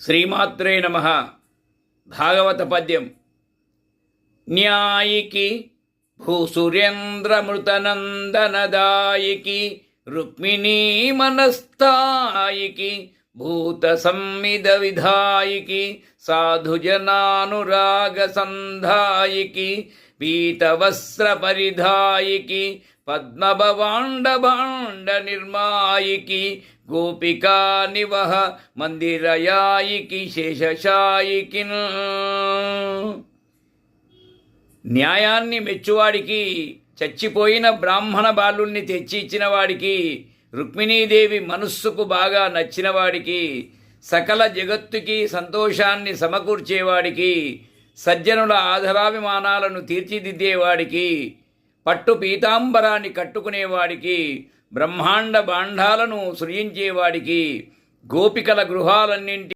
శ్రీమాత్రే నమ. భాగవత పద్యం. న్యాయికి భూసురేంద్రమృతనందనదాయికి రుక్మిణీ మనస్థాయికి భూత సంమిద విధాయికి సాధుజనానురాగ సంధాయికి పీతవస్త్ర పరిధాయికి పద్మభవాండ భాండ నిర్మాయికి గోపికా నివహ మందిరయాయికి శేషశాయికి న్యాయాన్ని మెచ్చువాడికి చచ్చిపోయిన బ్రాహ్మణ బాలుణ్ణి తెచ్చి ఇచ్చిన వాడికి రుక్మిణీదేవి మనస్సుకు బాగా నచ్చినవాడికి సకల జగత్తుకి సంతోషాన్ని సమకూర్చేవాడికి సజ్జనుల ఆధరాభిమానాలను తీర్చిదిద్దేవాడికి పట్టు పీతాంబరాన్ని కట్టుకునేవాడికి బ్రహ్మాండ బాండాలను సృజించేవాడికి గోపికల గృహాలన్నింటి